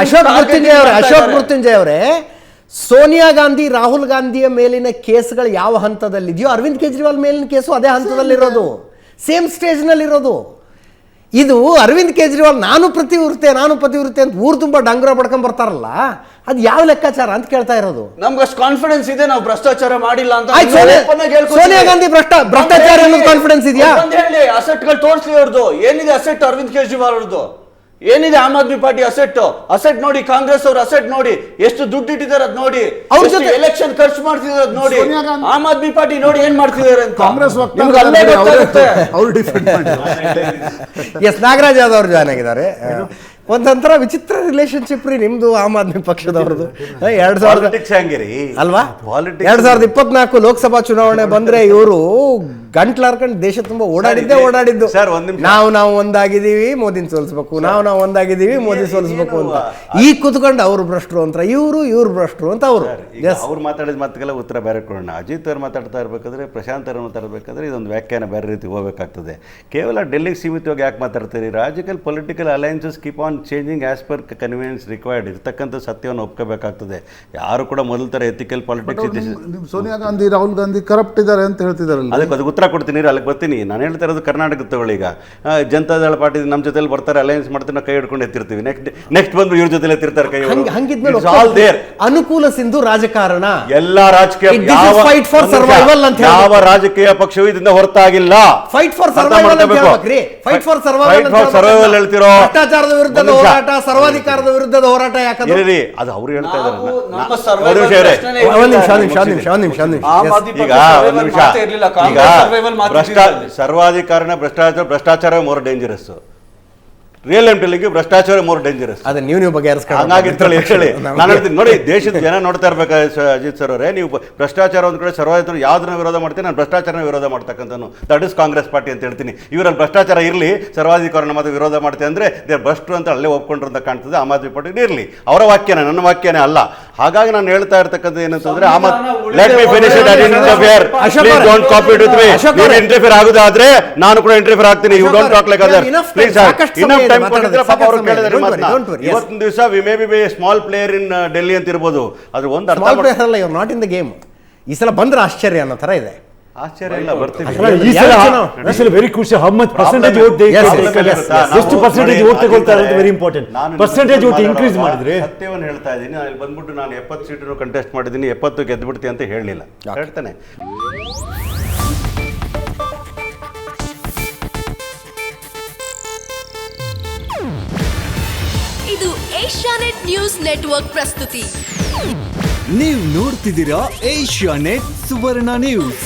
ಅಶೋಕ್ ಮೃತ್ಯುಂಜಯ ಅವರೇ ಅಶೋಕ್. ಮೃತ್ಯುಂಜಯ ಅವರೇ ಸೋನಿಯಾ ಗಾಂಧಿ ರಾಹುಲ್ ಗಾಂಧಿಯ ಮೇಲಿನ ಕೇಸ್ಗಳು ಯಾವ ಹಂತದಲ್ಲಿದೆಯೋ ಅರವಿಂದ್ ಕೇಜ್ರಿವಾಲ್ ಮೇಲಿನ ಕೇಸು ಅದೇ ಹಂತದಲ್ಲಿರೋದು. ಸೇಮ್ ಸ್ಟೇಜ್ನಲ್ಲಿರೋದು ಇದು ಅರವಿಂದ್ ಕೇಜ್ರಿವಾಲ್ ನಾನು ಪ್ರತಿವೃತ್ತೆ ನಾನು ಪ್ರತಿವೃತ್ತೆ ಅಂತ ಊರು ತುಂಬ ಡಂಗ್ರ ಪಡ್ಕೊಂಡ್ ಬರ್ತಾರಲ್ಲ ಅದು ಯಾವ ಲೆಕ್ಕಾಚಾರ ಅಂತ ಕೇಳ್ತಾ ಇರೋದು. ನಮ್ಗೆ ಅಷ್ಟು ಕಾನ್ಫಿಡೆನ್ಸ್ ಇದೆ ನಾವು ಭ್ರಷ್ಟಾಚಾರ ಮಾಡಿಲ್ಲ ಅಂತ. ಸೋನಿಯಾ- ಗಾಂಧಿ ಭ್ರಷ್ಟ- ಭ್ರಷ್ಟಾಚಾರ ಕಾನ್ಫಿಡೆನ್ಸ್ ಇದೆಯಾ? ಅಸೆಟ್ಗಳು ತೋರಿಸ್ಲಿ ಅವ್ರದ್ದು ಏನಿದೆ ಅಸೆಟ್ ಅರವಿಂದ್ ಕೇಜ್ರಿವಾಲ್ ಅವ್ರದ್ದು ಏನಿದೆ Aam Aadmi party asset? Asset ನೋಡಿ ಕಾಂಗ್ರೆಸ್ ಅವ್ರ ಅಸೆಟ್ ನೋಡಿ. ಎಷ್ಟು ದುಡ್ಡು ಇಟ್ಟಿದ್ದಾರೆ ಅದ್ ನೋಡಿ. ಅವ್ರ ಜೊತೆ- ಎಲೆಕ್ಷನ್ ಖರ್ಚು ಮಾಡ್ತಿದ್ದಾರೆ ಅದ್ ನೋಡಿ. ಆಮ್ ಆದ್ಮಿ ಪಾರ್ಟಿ ನೋಡಿ ಏನ್ ಮಾಡ್ತಿದ್ದಾರೆ ಅಂತ. ಕಾಂಗ್ರೆಸ್ ನಿಮ್ಗೆ ಅಲ್ಲೇ ಗೊತ್ತಾಗುತ್ತೆ. ಅವರು ಡಿಫೆಂಡ್ ಮಾಡಿ ಎಸ್ ನಾಗರಾಜ್ ಯಾದವ್ ಅವರು ಜಾಯ್ನ್ ಆಗಿದ್ದಾರೆ. ಒಂದೊಂಥರ ವಿಚಿತ್ರ ರಿಲೇಶನ್ಶಿಪ್ ರೀ ನಿಮ್ದು ಆಮ್ ಆದ್ಮಿ ಪಕ್ಷದವ್ರದ್ದು. ಎರಡ್ ಸಾವಿರದ ಅಲ್ವಾ? ಎರಡ್ ಸಾವಿರದ ಇಪ್ಪತ್ನಾಲ್ಕು ಲೋಕಸಭಾ ಚುನಾವಣೆ ಬಂದ್ರೆ ಇವರು ಗಂಟ್ಲಾರ್ಕೊಂಡು ದೇಶ ತುಂಬಾ ಓಡಾಡಿದ್ದೇ ಓಡಾಡಿದ್ದು. ಸರ್, ಒಂದು ನಿಮಿಷ. ನಾವು ನಾವು ಒಂದಾಗಿದ್ದೀವಿ ಮೋದಿನ ಸೋಲಿಸ್ಬೇಕು. ನಾವು ನಾವು ಒಂದಾಗಿದ್ದೀವಿ ಮೋದಿ ಸೋಲಿಸ್ಬೇಕು ಅಂತ. ಈ ಕುತ್ಕೊಂಡು ಅವ್ರು ಭ್ರಷ್ಟರು ಅಂತ ಇವರು ಇವ್ರು ಭ್ರಷ್ಟರು ಅಂತ ಅವರು. ಅವ್ರು ಮಾತಾಡಿದ ಮಾತುಗೆಲ್ಲ ಉತ್ತರ ಬೇರೆ ಕೊಡೋಣ. ಅಜಿತ್ ಅವ್ರು ಮಾತಾಡ್ತಾ ಇರ್ಬೇಕಾದ್ರೆ ಪ್ರಶಾಂತ್ ಅವ್ರು ಮಾತಾಡ್ಬೇಕಾದ್ರೆ ಇದೊಂದು ವ್ಯಾಖ್ಯಾನ ಬೇರೆ ರೀತಿ ಹೋಗಬೇಕಾಗ್ತದೆ. ಕೇವಲ ಡೆಲ್ಲಿಗೆ ಸೀಮಿತವಾಗಿ ಯಾಕೆ ಮಾತಾಡ್ತೀರಿ? ರಾಜಕೀಯ political alliances keep on changing as per convenience required ಇರ್ತಕ್ಕಂಥ ಸತ್ಯವನ್ನು ಒಪ್ಕೋಬೇಕಾಗ್ತದೆ. ಯಾರು ಕೂಡ ಮೊದಲ ಥರ ethical politics Sonia Gandhi Rahul Gandhi corrupt ಇದ್ದಾರೆ ಅಂತ ಹೇಳ್ತಿದ್ದಾರೆ ಅದಕ್ಕೆ ಅದಕ್ಕೆ ಉತ್ತರ ಕೊಡ್ತೀನಿ ರೀ, ಅಲ್ಲಿಗೆ ಬರ್ತೀನಿ. ನಾನು ಹೇಳ್ತಾ ಇರೋದು ಕರ್ನಾಟಕದ ತಗೊಳ್ಳಿ ಈಗ. ಜನತಾ ಜನತಾದಳ ಪಾರ್ಟಿ ನಮ್ಮ ಜೊತೆಲಿ ಬರ್ತಾರೆ ಅಲಯನ್ಸ್ ಮಾಡ್ತಾರೆ ನಾವು ಕೈ ಹಿಡ್ಕೊಂಡು ಎತ್ತಿರ್ತೀವಿ. ನೆಕ್ಸ್ಟ್ ನೆಕ್ಸ್ಟ್ ಬಂದು ಇವ್ರ ಜೊತೆಲಿ ಎತ್ತಿರ್ತಾರೆ ಕೈ ಹಂಗ ಹಂಗಿದ್ಮೇಲೆ ಆಲ್ ದೇರ್ ಅನುಕೂಲ ಸಿಂಧು ರಾಜಕಾರಣ. ಎಲ್ಲಾ ರಾಜಕೀಯ ಫೈಟ್ ಫಾರ್ ಸರ್ವೈವಲ್ ಅಂತ. ಯಾವ ರಾಜಕೀಯ ಪಕ್ಷವೂ ಇದರಿಂದ ಹೊರತಾಗಿಲ್ಲ. ಫೈಟ್ ಫಾರ್ ಸರ್ವೈವಲ್ ಅಂತ. ಹೇಳ್ಬೇಕ್ರಿ. Fight for survival for survival ಹೇಳ್ತಿರೋ? ಭ್ರಷ್ಟಾಚಾರದ ವಿರುದ್ಧದ ಹೋರಾಟ ಸರ್ವಾಧಿಕಾರದ ವಿರುದ್ಧದ ಹೋರಾಟ ಯಾಕಂದ್ರೆ ಅದು ಅವ್ರು ಹೇಳ್ತಾ ಇದ್ದಾರೆ. ಒಂದು ನಿಮಿಷ ನಿಮಿಷ ಒಂದ್ ನಿಮಿಷ ಒಂದ್ ನಿಮಿಷ. ನಿಮಿಷ ಈಗ ಒಂದು ನಿಮಿಷ. ಈಗ ಸರ್ವಾಧಿಕಾರನ ಭ್ರಷ್ಟಾಚಾರ ಭ್ರಷ್ಟಾಚಾರ ಮೋರ್ ಡೇಂಜರಸ್ ರಿಯಲ್ ಎಂ ಎಂಟಲಿಗೆ ಭ್ರಷ್ಟಾಚಾರ ಮೋರ್ ಡೇಂಜರಸ್ ನೀವು ನೀವು ಬಗ್ಗೆ ಹಂಗಾಗಿ ಹೇಳಿ. ನಾನು ಹೇಳ್ತೀನಿ ನೋಡಿ ದೇಶದ ಜನ ನೋಡ್ತಾ ಇರ್ಬೇಕಾದ್ರೆ ಅಜಿತ್ ಸರ್ ಅವರೇ? ನೀವು ಭ್ರಷ್ಟಾಚಾರ ಒಂದ್ ಕಡೆ ಸರ್ವಾಧಿಕಾರ ಯಾವ್ದನ್ನ ವಿರೋಧ ಮಾಡ್ತೀನಿ ನಾನು ಭ್ರಷ್ಟಾಚಾರನ ವಿರೋಧ ಮಾಡ್ತಕ್ಕಂಥನು ದಟ್ ಇಸ್ ಕಾಂಗ್ರೆಸ್ ಪಾರ್ಟಿ ಅಂತ ಹೇಳ್ತೀನಿ. ಇವರಲ್ಲಿ ಭ್ರಷ್ಟಾಚಾರ ಇರಲಿ ಸರ್ವಾಧಿಕಾರನ ಮತ್ತೆ ವಿರೋಧ ಮಾಡ್ತೀನಿ ಅಂದ್ರೆ ದೇ ಭ್ರಷ್ಟರು ಅಂತ ಅಲ್ಲೇ ಒಪ್ಕೊಂಡ್ರು ಅಂತ ಕಾಣ್ತದೆ ಆಮ್ ಆದ್ಮಿ ಪಾರ್ಟಿ ಇರಲಿ. ಅವರ ವಾಕ್ಯನೇ ನನ್ನ ವಾಕ್ಯನೇ ಅಲ್ಲ. ಹಾಗಾಗಿ ನಾನು ಹೇಳ್ತಾ ಇರ್ತಕ್ಕಂಥ ಏನಂತಂದ್ರೆ ಆ ಮತ್ತೆ let me finish it I interfere Ashok please. Don't copy it with me ನೀವು. ಇಂಟರ್ಫಿಯರ್ ಆಗುದಾದ್ರೆ ನಾನು ಕೂಡ ಇಂಟರ್ಫಿಯರ್ ಆಗ್ತೀನಿ you don't talk like other please ಇನ್ನೊಂದು ಟೈಮ್ ಕೊಟ್ಟಿದ್ರೆ ಪಾಪ ಅವರು ಕೇಳಿದ್ರೆ. ಮಾತನ್ನ. ಇವತ್ತಿನ ದಿವಸ we may be be small player in Delhi ಅಂತ ಇರ್ಬೋದು ಅದ್ರ ಒಂದು ಅರ್ಥ ನಾಟ್ ಇನ್ ದ ಗೇಮ್ ಈ ಸಲ ಬಂದ್ರೆ ಆಶ್ಚರ್ಯ ಅನ್ನೋ ತರ ಇದೆ ಆಶ್ಚರ್ಯ ಇಲ್ಲ ಬರ್ತೀವಿ. ಈ ಸಲ ಸಲ ವೆರಿ ಖುಷಿ ಹೌ ಮಚ್ ಪರ್ಸೆಂಟೇಜ್ yes. ಎಷ್ಟು ಪರ್ಸೆಂಟೇಜ್ ಓಟ್ ತಗೊಳ್ತಾರೆ ಅಂತ very important percentage vote increase ಮಾಡಿದ್ರೆ ಸತ್ಯವನ್ನು ಹೇಳ್ತಾ ಇದ್ದೀನಿ. ನಾನು ಇಲ್ಲಿ ಬಂದ್ಬಿಟ್ಟು ನಾನು ಎಪ್ಪತ್ತು ಸೀಟನ್ನು ಕಂಟೆಸ್ಟ್ ಮಾಡಿದ್ದೀನಿ. ಎಪ್ಪತ್ತು ಗೆದ್ದುಬಿಡ್ತೀನಿ ಅಂತ ಹೇಳಲಿಲ್ಲ. ಹೇಳ್ತಾನೆ. ಇದು ಏಷ್ಯಾನೆಟ್ ನ್ಯೂಸ್ ನೆಟ್ವರ್ಕ್ ಪ್ರಸ್ತುತಿ. ನೀವು ನೋಡ್ತಿದ್ದೀರಾ ಏಷ್ಯಾ ನೆಟ್ ಸುವರ್ಣ ನ್ಯೂಸ್.